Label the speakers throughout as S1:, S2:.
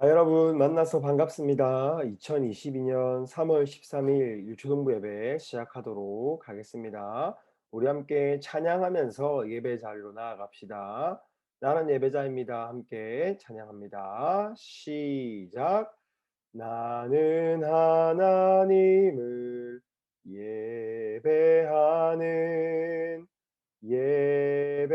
S1: 자, 여러분 만나서 반갑습니다. 2022년 3월 13일 일초동부 예배 시작하도록 하겠습니다. 우리 함께 찬양하면서 예배 자리로 나아갑시다. 나는 예배자입니다. 함께 찬양합니다. 시작. 나는 하나님을 예배하는 예배자입니다.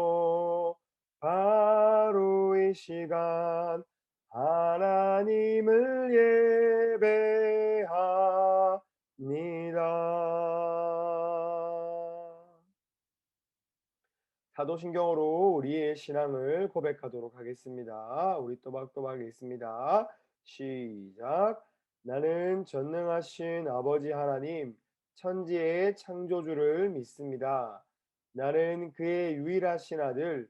S1: 이 시간 하나님을 예배합니다. 사도신경으로 우리의 신앙을 고백하도록 하겠습니다. 우리 또박또박 읽습니다. 시작. 나는 전능하신 아버지 하나님, 천지의 창조주를 믿습니다. 나는 그의 유일하신 아들,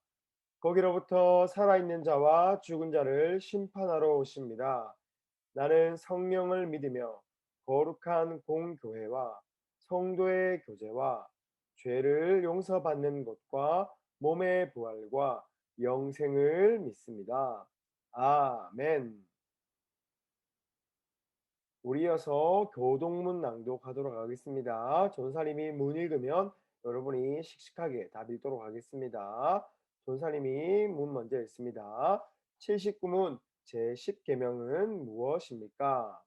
S1: 거기로부터 살아있는 자와 죽은 자를 심판하러 오십니다. 나는 성령을 믿으며 거룩한 공교회와 성도의 교제와 죄를 용서받는 것과 몸의 부활과 영생을 믿습니다. 아멘. 우리 이어서 교동문 낭독하도록 하겠습니다. 전사님이 문 읽으면 여러분이 씩씩하게 답 읽도록 하겠습니다. 전사님이 문 먼저 읽습니다. 79문 제10계명은 무엇입니까?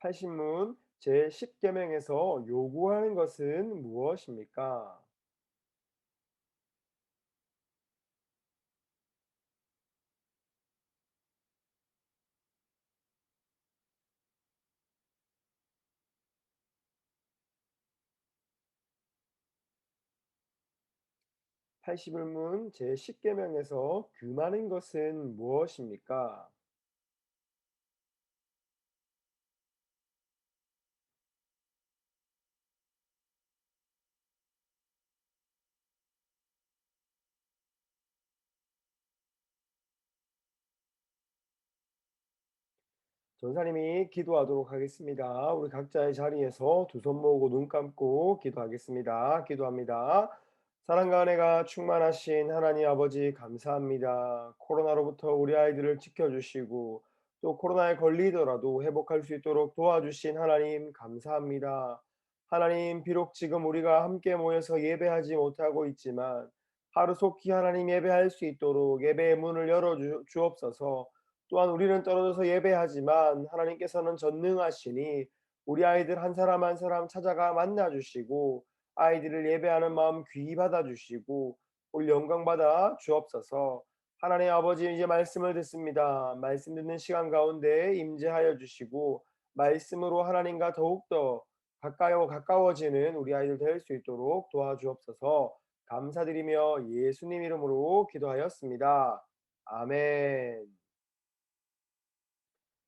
S1: 80문 제10계명에서 요구하는 것은 무엇입니까? 81문 제10계명에서 금하는 것은 무엇입니까? 전사님이 기도하도록 하겠습니다. 우리 각자의 자리에서 두 손 모으고 눈 감고 기도하겠습니다. 기도합니다. 사랑과 은혜가 충만하신 하나님 아버지 감사합니다. 코로나로부터 우리 아이들을 지켜주시고 또 코로나에 걸리더라도 회복할 수 있도록 도와주신 하나님 감사합니다. 하나님 비록 지금 우리가 함께 모여서 예배하지 못하고 있지만 하루속히 하나님 예배할 수 있도록 예배의 문을 열어 주옵소서. 또한 우리는 떨어져서 예배하지만 하나님께서는 전능하시니 우리 아이들 한 사람 한 사람 찾아가 만나 주시고 아이들을 예배하는 마음 귀히 받아 주시고 올 영광 받아 주옵소서. 하나님 아버지 이제 말씀을 듣습니다. 말씀 듣는 시간 가운데 임재하여 주시고 말씀으로 하나님과 더욱더 가까워 가까워지는 우리 아이들 될 수 있도록 도와주옵소서. 감사드리며 예수님 이름으로 기도하였습니다. 아멘.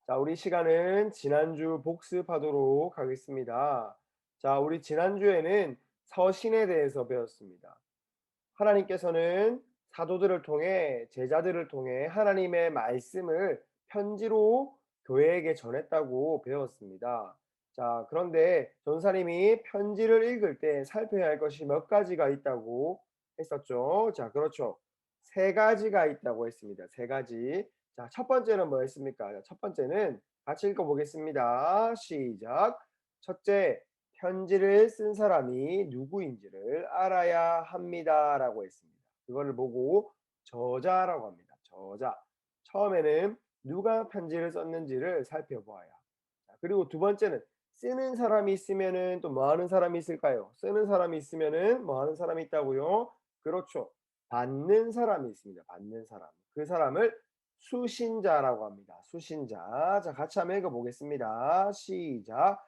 S1: 자, 우리 시간은 지난주 복습하도록 하겠습니다. 자, 우리 지난주에는 서신에 대해서 배웠습니다. 하나님께서는 사도들을 통해 제자들을 통해 하나님의 말씀을 편지로 교회에게 전했다고 배웠습니다. 자, 그런데 전사님이 편지를 읽을 때 살펴야 할 것이 몇 가지가 있다고 했었죠. 자, 그렇죠. 세 가지가 있다고 했습니다. 세 가지. 자, 첫 번째는 뭐였습니까? 자, 첫 번째는 같이 읽어보겠습니다. 시작. 첫째, 편지를 쓴 사람이 누구인지를 알아야 합니다 라고 했습니다. 그거를 보고 저자라고 합니다. 저자. 처음에는 누가 편지를 썼는지를 살펴보아야. 자, 그리고 두 번째는 쓰는 사람이 있으면은 또 뭐 하는 사람이 있을까요? 쓰는 사람이 있으면은 뭐 하는 사람이 있다고요? 그렇죠. 받는 사람이 있습니다. 받는 사람. 그 사람을 수신자라고 합니다. 수신자. 자, 같이 한번 읽어보겠습니다. 시작.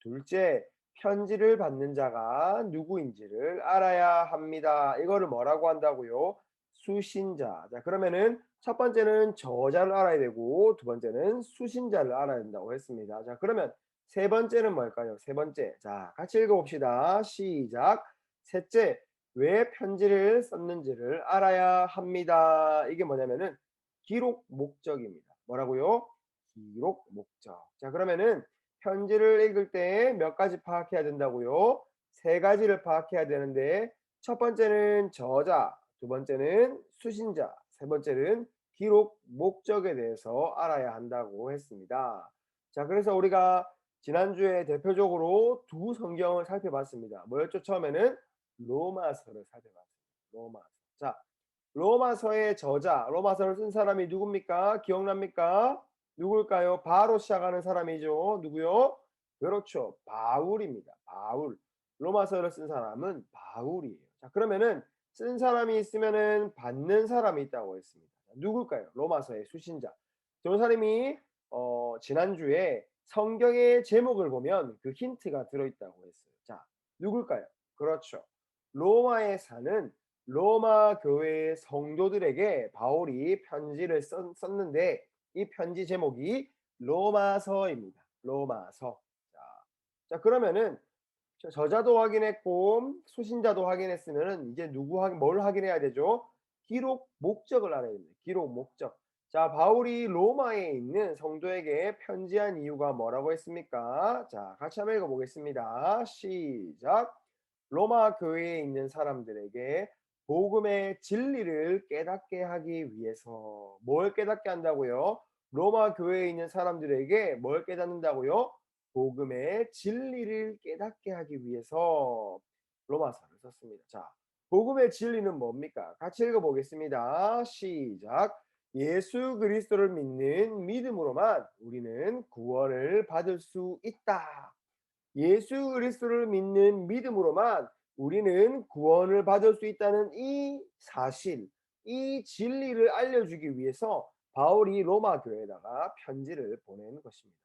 S1: 둘째, 편지를 받는 자가 누구인지를 알아야 합니다. 이거를 뭐라고 한다고요? 수신자. 자, 그러면은 첫 번째는 저자를 알아야 되고 두 번째는 수신자를 알아야 된다고 했습니다. 자, 그러면 세 번째는 뭘까요? 세 번째. 자, 같이 읽어봅시다. 시작. 셋째, 왜 편지를 썼는지를 알아야 합니다. 이게 뭐냐면은 기록 목적입니다. 뭐라고요? 기록 목적. 자, 그러면은 편지를 읽을 때 몇 가지 파악해야 된다고요? 세 가지를 파악해야 되는데 첫 번째는 저자, 두 번째는 수신자, 세 번째는 기록 목적에 대해서 알아야 한다고 했습니다. 자, 그래서 우리가 지난주에 대표적으로 두 성경을 살펴봤습니다. 뭐였죠? 처음에는 로마서를 살펴봤습니다. 로마서. 자, 로마서의 저자, 로마서를 쓴 사람이 누굽니까? 기억납니까? 누굴까요? 바로 시작하는 사람이죠. 누구요? 그렇죠. 바울입니다. 바울. 로마서를 쓴 사람은 바울이에요. 자, 그러면은 쓴 사람이 있으면은 받는 사람이 있다고 했습니다. 누굴까요? 로마서의 수신자. 전사님이 어, 지난주에 성경의 제목을 보면 그 힌트가 들어있다고 했어요. 자, 누굴까요? 그렇죠. 로마에 사는 로마 교회의 성도들에게 바울이 편지를 썼, 썼는데 이 편지 제목이 로마서입니다. 로마서. 자, 자 그러면은 저자도 확인했고 수신자도 확인했으면은 이제 누구 확인 뭘 확인해야 되죠? 기록 목적을 알아야 됩니다. 기록 목적. 자, 바울이 로마에 있는 성도에게 편지한 이유가 뭐라고 했습니까? 자, 같이 한번 읽어보겠습니다. 시작. 로마 교회에 있는 사람들에게 복음의 진리를 깨닫게 하기 위해서 뭘 깨닫게 한다고요? 로마 교회에 있는 사람들에게 뭘 깨닫는다고요? 복음의 진리를 깨닫게 하기 위해서 로마서를 썼습니다. 자, 복음의 진리는 뭡니까? 같이 읽어보겠습니다. 시작. 예수 그리스도를 믿는 믿음으로만 우리는 구원을 받을 수 있다. 예수 그리스도를 믿는 믿음으로만 우리는 구원을 받을 수 있다는 이 사실, 이 진리를 알려주기 위해서 바울이 로마 교회에다가 편지를 보낸 것입니다.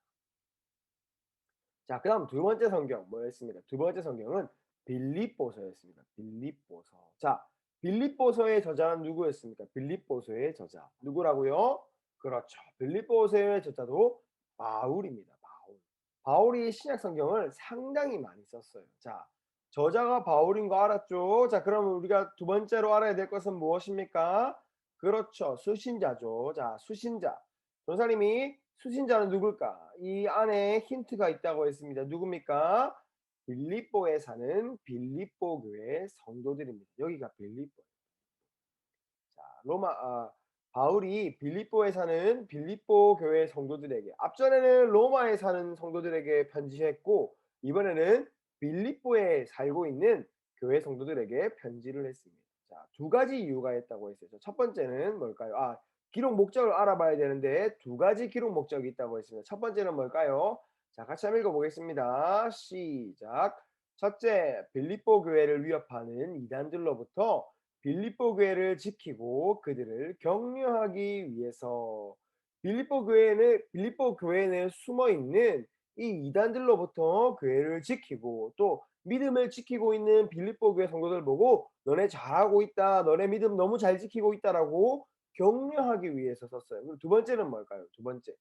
S1: 자, 그 다음 두 번째 성경 뭐였습니까? 두 번째 성경은 빌립보서였습니다. 빌립보서. 자, 빌립보서의 저자는 누구였습니까? 빌립보서의 저자. 누구라고요? 그렇죠. 빌립보서의 저자도 바울입니다. 바울. 바울이 신약 성경을 상당히 많이 썼어요. 자, 저자가 바울인 거 알았죠? 자, 그럼 우리가 두 번째로 알아야 될 것은 무엇입니까? 그렇죠. 수신자죠. 자, 수신자. 전사님이 수신자는 누굴까? 이 안에 힌트가 있다고 했습니다. 누굽니까? 빌립보에 사는 빌립보 교회 성도들입니다. 여기가 빌립보. 자, 로마 아, 바울이 빌립보에 사는 빌립보 교회 성도들에게 앞전에는 로마에 사는 성도들에게 편지했고 이번에는 빌립보에 살고 있는 교회 성도들에게 편지를 했습니다. 자, 두 가지 이유가 있다고 했어요. 첫 번째는 뭘까요? 아, 기록 목적을 알아봐야 되는데 두 가지 기록 목적이 있다고 했습니다. 첫 번째는 뭘까요? 자, 같이 한번 읽어보겠습니다. 시작. 첫째, 빌립보 교회를 위협하는 이단들로부터 빌립보 교회를 지키고 그들을 격려하기 위해서 빌립보 교회는 빌립보 교회 내 숨어 있는 이 이단들로부터 교회를 지키고 또 믿음을 지키고 있는 빌립보 교회 성도들 보고 너네 잘하고 있다. 너네 믿음 너무 잘 지키고 있다라고 격려하기 위해서 썼어요. 그리고 두 번째는 뭘까요? 두 번째.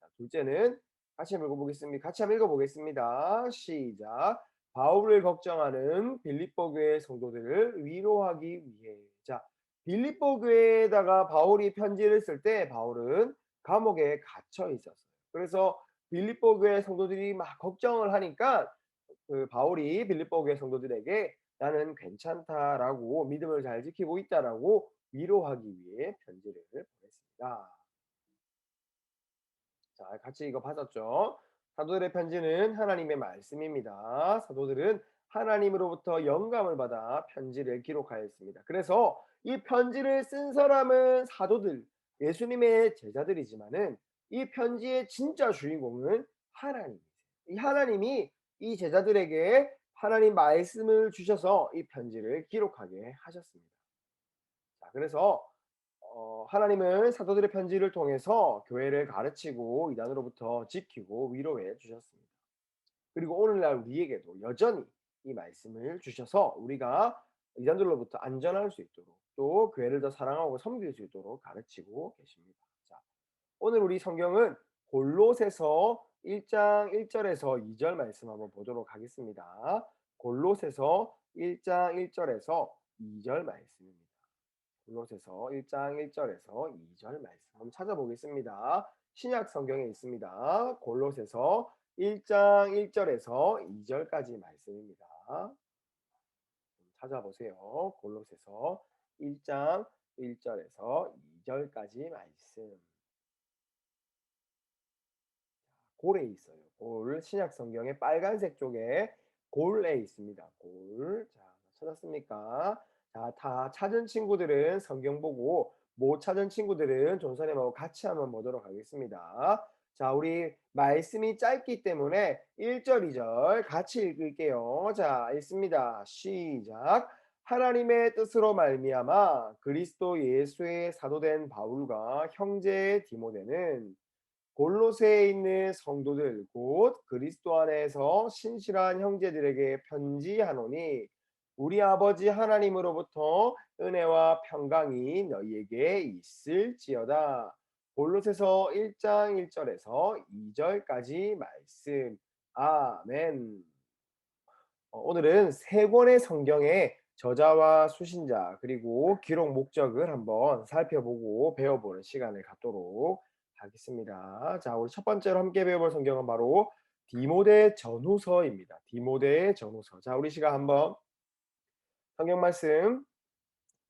S1: 자, 둘째는 같이 한번 읽어보겠습니다. 같이 한번 읽어보겠습니다. 시작. 바울을 걱정하는 빌립보 교회 성도들을 위로하기 위해. 자, 빌립보 교회에다가 바울이 편지를 쓸 때 바울은 감옥에 갇혀 있었어요. 그래서 빌립보 교회 성도들이 막 걱정을 하니까 그 바울이 빌립보 교회 성도들에게 나는 괜찮다라고 믿음을 잘 지키고 있다라고 위로하기 위해 편지를 보냈습니다. 자, 같이 이거 받았죠? 사도들의 편지는 하나님의 말씀입니다. 사도들은 하나님으로부터 영감을 받아 편지를 기록하였습니다. 그래서 이 편지를 쓴 사람은 사도들, 예수님의 제자들이지만은 이 편지의 진짜 주인공은 하나님이세요. 이 하나님이 이 제자들에게 하나님 말씀을 주셔서 이 편지를 기록하게 하셨습니다. 자, 그래서 어, 하나님은 사도들의 편지를 통해서 교회를 가르치고 이단으로부터 지키고 위로해 주셨습니다. 그리고 오늘날 우리에게도 여전히 이 말씀을 주셔서 우리가 이단들로부터 안전할 수 있도록 또 교회를 더 사랑하고 섬길 수 있도록 가르치고 계십니다. 자, 오늘 우리 성경은 골로새서 1장 1절에서 2절 말씀 한번 보도록 하겠습니다. 골로새서 1장 1절에서 2절 말씀입니다. 골로새서 1장 1절에서 2절 말씀 한번 찾아보겠습니다. 신약 성경에 있습니다. 골로새서 1장 1절에서 2절까지 말씀입니다. 찾아보세요. 골로새서 1장 1절에서 2절까지 말씀. 골에 있어요. 골 신약 성경의 빨간색 쪽에 골에 있습니다. 골. 자, 찾았습니까? 자, 다 찾은 친구들은 성경 보고 못 찾은 친구들은 존선님하고 같이 한번 보도록 하겠습니다. 자, 우리 말씀이 짧기 때문에 1절, 2절 같이 읽을게요. 자, 읽습니다. 시작. 하나님의 뜻으로 말미암아 그리스도 예수의 사도된 바울과 형제 디모데는 골로새에 있는 성도들 곧 그리스도 안에서 신실한 형제들에게 편지하노니 우리 아버지 하나님으로부터 은혜와 평강이 너희에게 있을지어다. 골로새서 1장 1절에서 2절까지 말씀. 아멘. 어, 오늘은 세 권의 성경의 저자와 수신자 그리고 기록 목적을 한번 살펴보고 배워보는 시간을 갖도록 하겠습니다. 자, 우리 첫 번째로 함께 배워볼 성경은 바로 디모데 전후서입니다. 디모데 전후서. 자, 우리 시간 한번 성경 말씀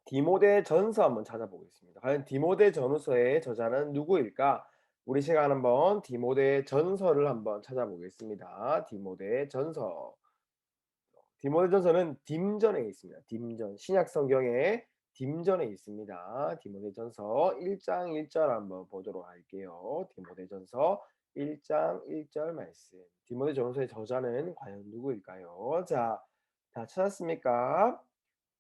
S1: 디모데 전서 한번 찾아보겠습니다. 과연 디모데 전후서의 저자는 누구일까? 우리 시간 한번 디모데 전서를 한번 찾아보겠습니다. 디모데 전서. 디모데 전서는 딤전에 있습니다. 딤전. 신약 성경에 딤전에 있습니다. 디모데전서 1장 1절 한번 보도록 할게요. 디모데전서 1장 1절 말씀. 디모데전서의 저자는 과연 누구일까요? 자, 다 찾았습니까?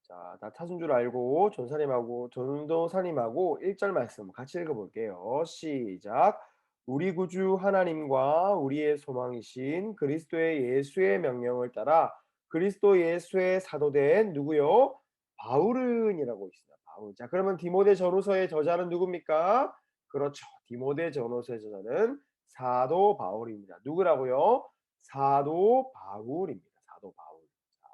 S1: 자, 다 찾은 줄 알고 전사님하고 전도사님하고 1절 말씀 같이 읽어볼게요. 시작. 우리 구주 하나님과 우리의 소망이신 그리스도의 예수의 명령을 따라 그리스도 예수의 사도된 누구요? 바울은이라고 있습니다. 바울. 자, 그러면 디모데 전후서의 저자는 누굽니까? 그렇죠. 디모데 전후서의 저자는 사도 바울입니다. 누구라고요? 사도 바울입니다. 사도 바울. 자,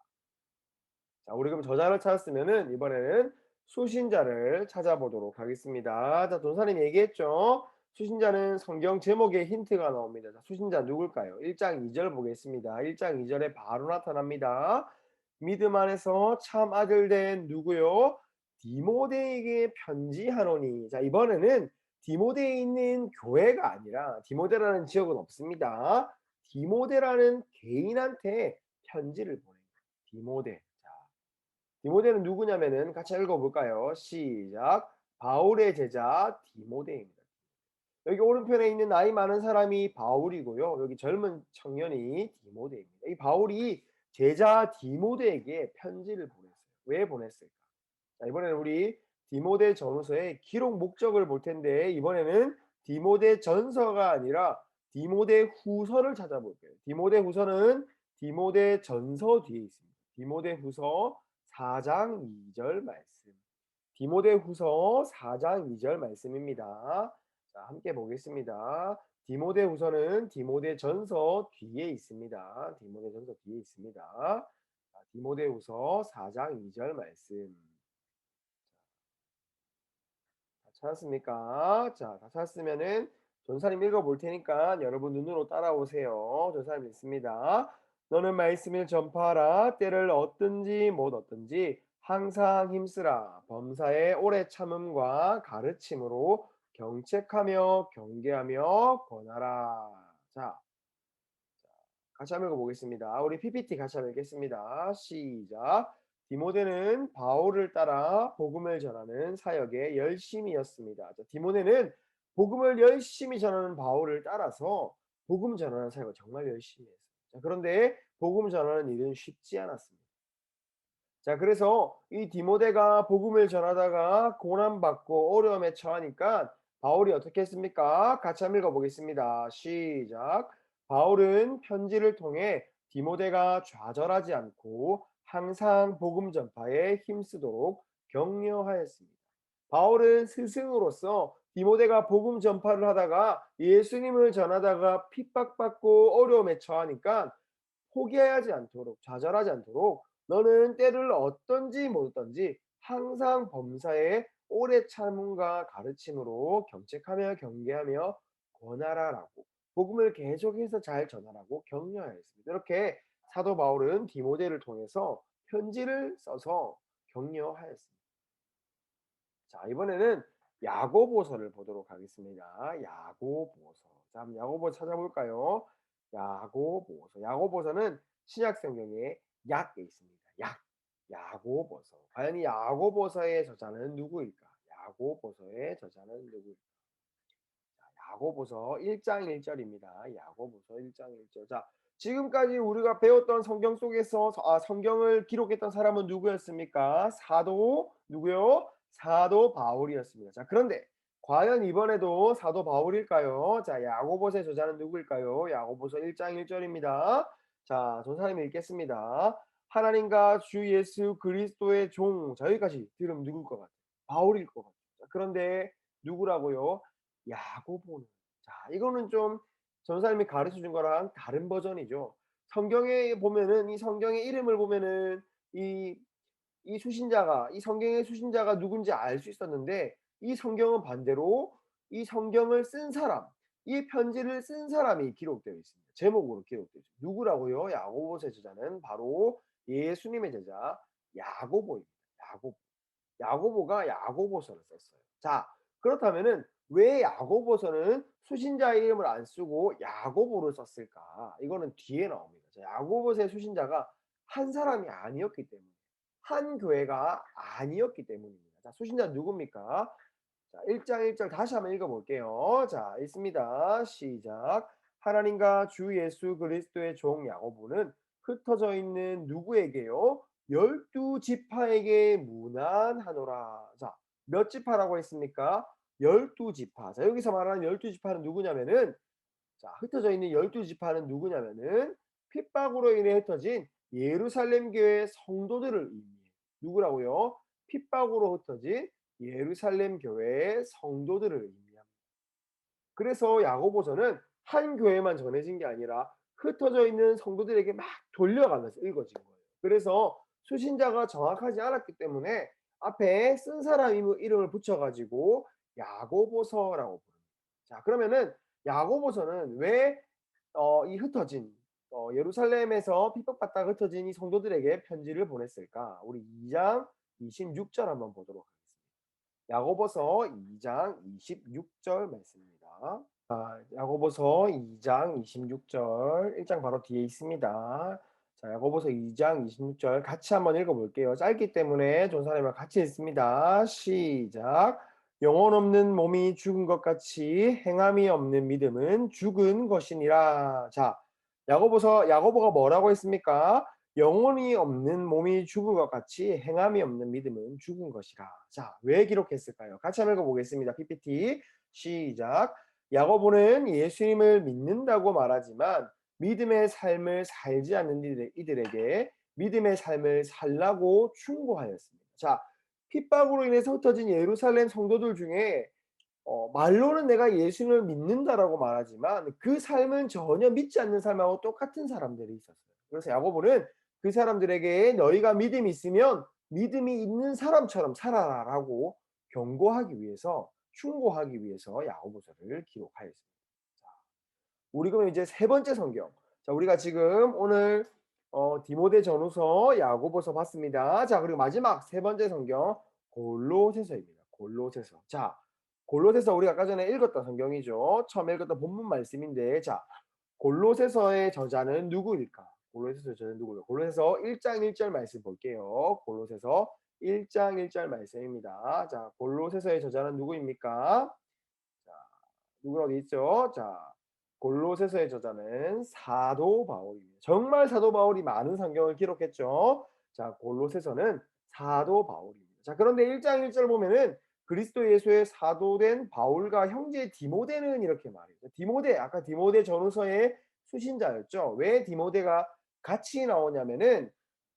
S1: 자 우리 그럼 저자를 찾았으면은 이번에는 수신자를 찾아보도록 하겠습니다. 자, 돈사님 얘기했죠. 수신자는 성경 제목에 힌트가 나옵니다. 자, 수신자 누굴까요? 1장 2절 보겠습니다. 1장 2절에 바로 나타납니다. 믿음 안에서 참 아들 된 누구요? 디모데에게 편지하노니. 자, 이번에는 디모데에 있는 교회가 아니라 디모데라는 지역은 없습니다. 디모데라는 개인한테 편지를 보낸 거예요. 디모데. 자, 디모데는 누구냐면은 같이 읽어볼까요? 시작. 바울의 제자 디모데입니다. 여기 오른편에 있는 나이 많은 사람이 바울이고요. 여기 젊은 청년이 디모데입니다. 이 바울이 제자 디모데에게 편지를 보냈어요. 왜 보냈을까? 자, 이번에는 우리 디모데 전서의 기록 목적을 볼 텐데 이번에는 디모데 전서가 아니라 디모데 후서를 찾아볼게요. 디모데 후서는 디모데 전서 뒤에 있습니다. 디모데 후서 4장 2절 말씀. 디모데 후서 4장 2절 말씀입니다. 자, 함께 보겠습니다. 디모데 후서는 디모데 전서 뒤에 있습니다. 디모데 전서 뒤에 있습니다. 디모데 후서 4장 2절 말씀. 자, 찾았습니까? 자, 다 찾았으면은 전사님 읽어 볼 테니까 여러분 눈으로 따라오세요. 전사님 읽습니다. 너는 말씀을 전파하라. 때를 얻든지 못 얻든지 항상 힘쓰라. 범사의 오래 참음과 가르침으로 경책하며 경계하며 권하라. 자, 같이 한번 읽어보겠습니다. 우리 PPT 같이 한번 읽겠습니다. 시작. 디모데는 바울을 따라 복음을 전하는 사역에 열심이었습니다. 자, 디모데는 복음을 열심히 전하는 바울을 따라서 복음 전하는 사역을 정말 열심히. 자, 그런데 복음 전하는 일은 쉽지 않았습니다. 자, 그래서 이 디모데가 복음을 전하다가 고난받고 어려움에 처하니까 바울이 어떻게 했습니까? 같이 한번 읽어보겠습니다. 시작. 바울은 편지를 통해 디모데가 좌절하지 않고 항상 복음 전파에 힘쓰도록 격려하였습니다. 바울은 스승으로서 디모데가 복음 전파를 하다가 예수님을 전하다가 핍박받고 어려움에 처하니까 포기하지 않도록 좌절하지 않도록 너는 때를 어떤지 못 어떤지 항상 범사에 오래 참음과 가르침으로 경책하며 경계하며 권하라라고 복음을 계속해서 잘 전하라고 격려하였습니다. 이렇게 사도 바울은 디모데를 통해서 편지를 써서 격려하였습니다. 자, 이번에는 야고보서를 보도록 하겠습니다. 야고보서. 자, 한번 야고보서 찾아볼까요? 야고보서. 야고보서는 신약 성경에 약에 있습니다. 약. 야고보서. 과연 이 야고보서의 저자는 누구일까? 야고보서의 저자는 누구일까? 자, 야고보서 1장 1절입니다. 야고보서 1장 1절. 자, 지금까지 우리가 배웠던 성경 속에서 아, 성경을 기록했던 사람은 누구였습니까? 사도 누구요? 사도 바울이었습니다. 자, 그런데 과연 이번에도 사도 바울일까요? 자, 야고보서의 저자는 누구일까요? 야고보서 1장 1절입니다. 자, 전사님 읽겠습니다. 하나님과 주 예수 그리스도의 종. 자, 여기까지 들으면 누굴 것 같아요? 바울일 것 같아요. 자, 그런데 누구라고요? 야고보는. 자, 이거는 좀 전사님이 가르쳐 준 거랑 다른 버전이죠. 성경에 보면은 이 성경의 이름을 보면은 이, 이 수신자가 이 성경의 수신자가 누군지 알 수 있었는데 이 성경은 반대로 이 성경을 쓴 사람, 이 편지를 쓴 사람이 기록되어 있습니다. 제목으로 기록되어 있습니다. 누구라고요? 야고보의 제자는 바로 예수님의 제자 야고보입니다. 야고보. 야고보가 야고보서를 썼어요. 자, 그렇다면은 왜 야고보서는 수신자의 이름을 안 쓰고 야고보를 썼을까? 이거는 뒤에 나옵니다. 야고보서의 수신자가 한 사람이 아니었기 때문에 한 교회가 아니었기 때문입니다. 자, 수신자 누굽니까? 자, 1장 1절 다시 한번 읽어 볼게요. 자, 읽습니다. 시작. 하나님과 주 예수 그리스도의 종 야고보는 흩어져 있는 누구에게요? 열두 지파에게 무난하노라. 자, 몇 지파라고 했습니까? 열두 지파. 자, 여기서 말하는 열두 지파는 누구냐면은 자, 흩어져 있는 열두 지파는 누구냐면은 핍박으로 인해 흩어진 예루살렘 교회 성도들을 의미해요. 누구라고요? 핍박으로 흩어진 예루살렘 교회의 성도들을 의미합니다. 그래서 야고보서는 한 교회만 전해진 게 아니라 흩어져 있는 성도들에게 막 돌려가면서 읽어진 거예요. 그래서 수신자가 정확하지 않았기 때문에 앞에 쓴 사람 이름을 붙여가지고 야고보서라고 부릅니다. 자, 그러면은 야고보서는 왜이 어, 흩어진 어, 예루살렘에서 핍박받다가 흩어진 이 성도들에게 편지를 보냈을까? 우리 2장 26절 한번 보도록 하겠습니다. 야고보서 2장 26절 말씀입니다. 아, 야고보서 2장 26절 1장 바로 뒤에 있습니다. 자, 야고보서 2장 26절 같이 한번 읽어볼게요. 짧기 때문에 존사님과 같이 읽습니다. 시작. 영혼 없는 몸이 죽은 것 같이 행함이 없는 믿음은 죽은 것이니라. 자, 야고보서 야고보가 뭐라고 했습니까? 영혼이 없는 몸이 죽은 것 같이 행함이 없는 믿음은 죽은 것이라. 자, 왜 기록했을까요? 같이 한번 읽어보겠습니다. PPT 시작. 야고보는 예수님을 믿는다고 말하지만 믿음의 삶을 살지 않는 이들에게 믿음의 삶을 살라고 충고하였습니다. 자, 핍박으로 인해서 흩어진 예루살렘 성도들 중에 어, 말로는 내가 예수님을 믿는다라고 말하지만 그 삶은 전혀 믿지 않는 삶하고 똑같은 사람들이 있었어요. 그래서 야고보는 그 사람들에게 너희가 믿음이 있으면 믿음이 있는 사람처럼 살아라라고 경고하기 위해서 충고하기 위해서 야고보서를 기록하였습니다. 자, 우리 그럼 이제 세 번째 성경. 자, 우리가 지금 오늘 어 디모데 전후서, 야고보서 봤습니다. 자, 그리고 마지막 세 번째 성경 골로새서입니다. 골로새서. 자, 골로새서 우리가 아까 전에 읽었던 성경이죠. 처음 읽었던 본문 말씀인데 자, 골로새서의 저자는 누구일까? 골로새서의 저자는 누구일까? 골로새서 1장 1절 말씀 볼게요. 골로새서 1장 1절 말씀입니다. 자, 골로새서의 저자는 누구입니까? 자, 누구라고 있죠? 자, 골로새서의 저자는 사도 바울입니다. 정말 사도 바울이 많은 성경을 기록했죠. 자, 골로새서는 사도 바울입니다. 자, 그런데 1장 1절 보면은 그리스도 예수의 사도된 바울과 형제 디모데는 이렇게 말해요. 디모데, 아까 디모데 전후서의 수신자였죠. 왜 디모데가 같이 나오냐면은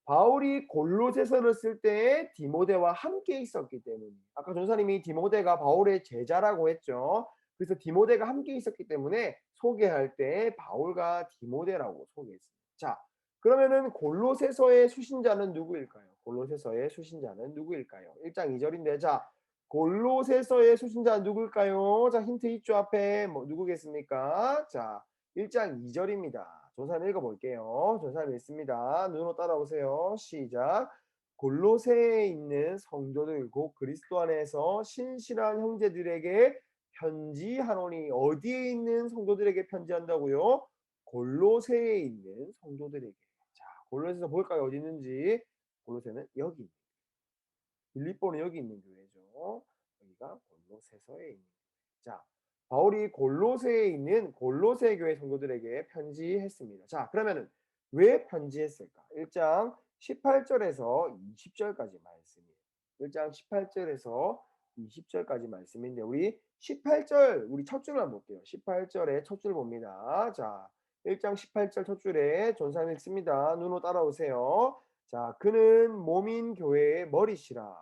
S1: 바울이 골로새서를 쓸때 디모데와 함께 있었기 때문에 아까 전사님이 디모데가 바울의 제자라고 했죠. 그래서 디모데가 함께 있었기 때문에 소개할 때 바울과 디모데라고 소개했습니다. 자, 그러면은 골로새서의 수신자는 누구일까요? 골로새서의 수신자는 누구일까요? 1장 2절인데 자, 골로새서의 수신자는 누구일까요? 자, 힌트 있죠 앞에 뭐 누구겠습니까? 자, 1장 2절입니다. 조사님 읽어볼게요. 조사님 있습니다. 눈으로 따라오세요. 시작. 골로새에 있는 성도들 곧 그리스도 안에서 신실한 형제들에게 편지하노니 어디에 있는 성도들에게 편지한다고요? 골로새에 있는 성도들에게. 자, 골로새서 볼까요? 어디 있는지. 골로새는 여기. 빌립보는 여기 있는 교회죠. 여기가 골로새서에 있는. 자, 바울이 골로새에 있는 골로새 교회 성도들에게 편지했습니다. 자, 그러면은 왜 편지했을까? 1장 18절에서 20절까지 말씀이에요. 1장 18절에서 20절까지 말씀인데 우리 18절 우리 첫 줄만 볼게요. 18절에 첫줄 봅니다. 자, 1장 18절 첫 줄에 전사님 읽습니다. 눈으로 따라오세요. 자, 그는 몸인 교회의 머리시라.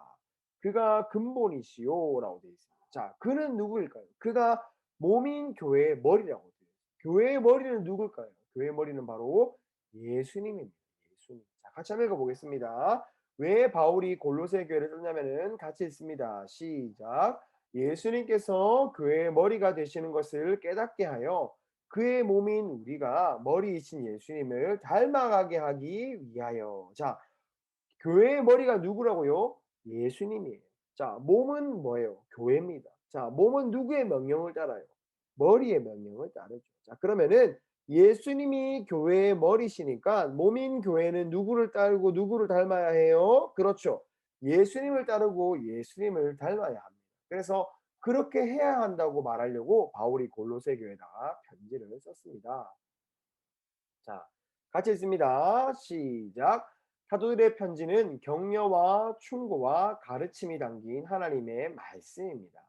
S1: 그가 근본이시오라고 되어 있습니다. 자, 그는 누구일까요? 그가 몸인 교회의 머리라고 돼요. 교회의 머리는 누굴까요? 교회의 머리는 바로 예수님입니다. 예수님. 자, 같이 한번 읽어보겠습니다. 왜 바울이 골로새 교회를 썼냐면은 같이 읽습니다. 시작. 예수님께서 교회의 머리가 되시는 것을 깨닫게 하여 그의 몸인 우리가 머리이신 예수님을 닮아가게 하기 위하여. 자, 교회의 머리가 누구라고요? 예수님이에요. 자, 몸은 뭐예요? 교회입니다. 자, 몸은 누구의 명령을 따라요? 머리의 명령을 따르죠. 자, 그러면은 예수님이 교회의 머리시니까 몸인 교회는 누구를 따르고 누구를 닮아야 해요? 그렇죠. 예수님을 따르고 예수님을 닮아야 합니다. 그래서 그렇게 해야 한다고 말하려고 바울이 골로새 교회에다가 편지를 썼습니다. 자, 같이 읽습니다. 시작. 사도들의 편지는 격려와 충고와 가르침이 담긴 하나님의 말씀입니다.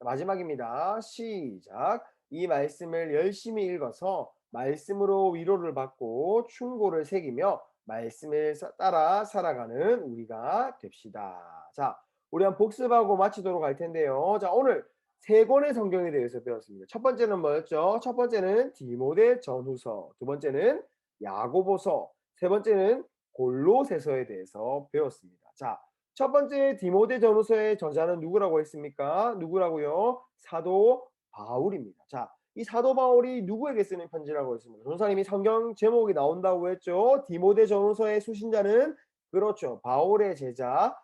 S1: 마지막입니다. 시작. 이 말씀을 열심히 읽어서 말씀으로 위로를 받고 충고를 새기며 말씀을 따라 살아가는 우리가 됩시다. 자, 우리 한 복습하고 마치도록 할 텐데요. 자, 오늘 세 권의 성경에 대해서 배웠습니다. 첫 번째는 뭐였죠? 첫 번째는 디모데 전후서, 두 번째는 야고보서, 세 번째는 골로새서에 대해서 배웠습니다. 자, 첫 번째 디모데 전후서의 저자는 누구라고 했습니까? 누구라고요? 사도 바울입니다. 자, 이 사도 바울이 누구에게 쓰는 편지라고 했습니까? 전사님이 성경 제목이 나온다고 했죠. 디모데 전후서의 수신자는 그렇죠. 바울의 제자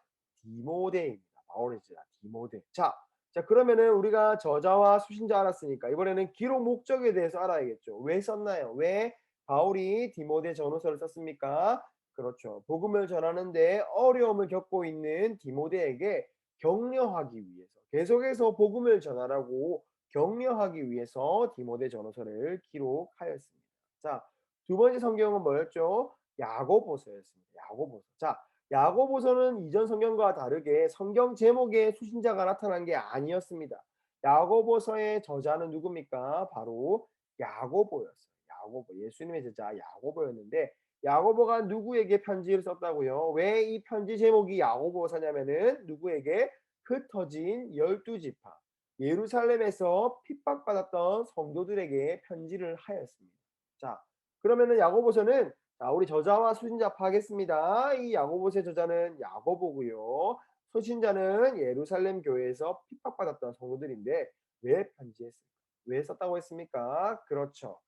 S1: 디모데입니다. 바울의 제자 디모데. 자, 자 그러면은 우리가 저자와 수신자 알았으니까 이번에는 기록 목적에 대해서 알아야겠죠. 왜 썼나요? 왜 바울이 디모데 전후서를 썼습니까? 그렇죠. 복음을 전하는 데 어려움을 겪고 있는 디모데에게 격려하기 위해서 계속해서 복음을 전하라고 격려하기 위해서 디모데 전후서를 기록하였습니다. 자, 두 번째 성경은 뭐였죠? 야고보서였습니다. 야고보서. 자, 야고보서는 이전 성경과 다르게 성경 제목에 수신자가 나타난 게 아니었습니다. 야고보서의 저자는 누굽니까? 바로 야고보였어요. 야고보. 예수님의 제자 야고보였는데 야고보가 누구에게 편지를 썼다고요? 왜 이 편지 제목이 야고보서냐면은 누구에게 흩어진 열두 지파 예루살렘에서 핍박받았던 성도들에게 편지를 하였습니다. 자, 그러면은 야고보서는 자, 우리 저자와 수신자 파하겠습니다. 이 야고보서의 저자는 야고보고요. 수신자는 예루살렘 교회에서 핍박받았던 성도들인데 왜 편지했습니까? 왜 썼다고 했습니까? 그렇죠.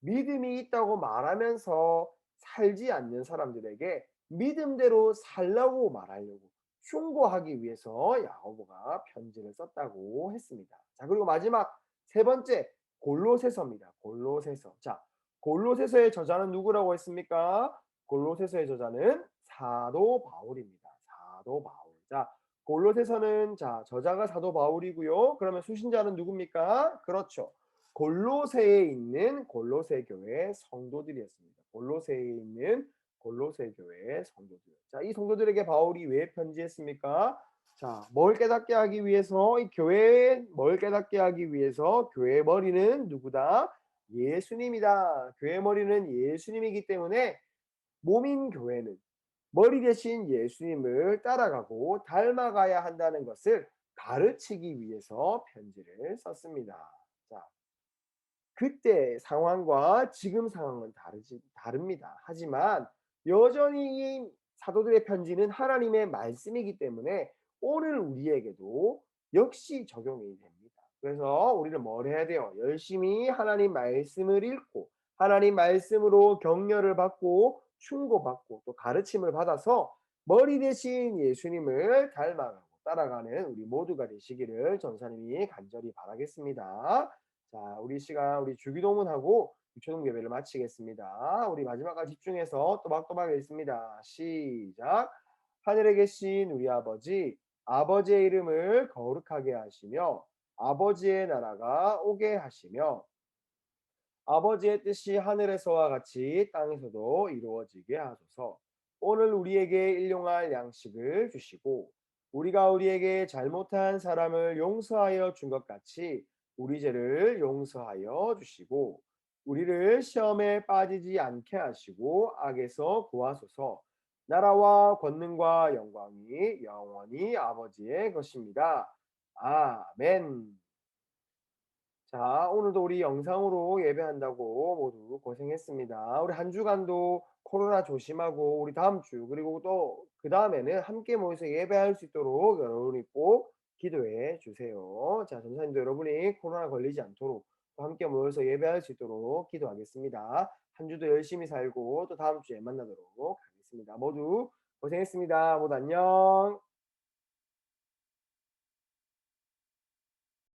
S1: 믿음이 있다고 말하면서 살지 않는 사람들에게 믿음대로 살라고 말하려고 충고하기 위해서 야고보가 편지를 썼다고 했습니다. 자, 그리고 마지막 세 번째 골로새서입니다. 골로새서. 자, 골로새서의 저자는 누구라고 했습니까? 골로새서의 저자는 사도 바울입니다. 사도 바울. 자, 골로새서는 자, 저자가 사도 바울이고요. 그러면 수신자는 누굽니까? 그렇죠. 골로새에 있는 골로새 교회 성도들이었습니다. 골로새에 있는 골로새 교회 성도들. 자, 이 성도들에게 바울이 왜 편지했습니까? 자, 뭘 깨닫게 하기 위해서 이 교회에 뭘 깨닫게 하기 위해서 교회의 머리는 누구다? 예수님이다. 교회 머리는 예수님이기 때문에 몸인 교회는 머리 대신 예수님을 따라가고 닮아가야 한다는 것을 가르치기 위해서 편지를 썼습니다. 자, 그때 상황과 지금 상황은 다르지, 다릅니다. 하지만 여전히 이 사도들의 편지는 하나님의 말씀이기 때문에 오늘 우리에게도 역시 적용이 됩니다. 그래서 우리는 뭘 해야 돼요? 열심히 하나님 말씀을 읽고 하나님 말씀으로 격려를 받고 충고받고 또 가르침을 받아서 머리 대신 예수님을 닮아가고 따라가는 우리 모두가 되시기를 전사님이 간절히 바라겠습니다. 자, 우리 시간 우리 주기도문하고 유초동 예배를 마치겠습니다. 우리 마지막까지 집중해서 또박또박 읽습니다. 시작. 하늘에 계신 우리 아버지, 아버지의 이름을 거룩하게 하시며 아버지의 나라가 오게 하시며 아버지의 뜻이 하늘에서와 같이 땅에서도 이루어지게 하소서. 오늘 우리에게 일용할 양식을 주시고 우리가 우리에게 잘못한 사람을 용서하여 준 것 같이 우리 죄를 용서하여 주시고 우리를 시험에 빠지지 않게 하시고 악에서 구하소서. 나라와 권능과 영광이 영원히 아버지의 것입니다. 아멘. 자, 오늘도 우리 영상으로 예배한다고 모두 고생했습니다. 우리 한 주간도 코로나 조심하고 우리 다음 주 그리고 또 그 다음에는 함께 모여서 예배할 수 있도록 여러분이 꼭 기도해 주세요. 자, 전사님도 여러분이 코로나 걸리지 않도록 또 함께 모여서 예배할 수 있도록 기도하겠습니다. 한 주도 열심히 살고 또 다음 주에 만나도록 하겠습니다. 모두 고생했습니다. 모두 안녕.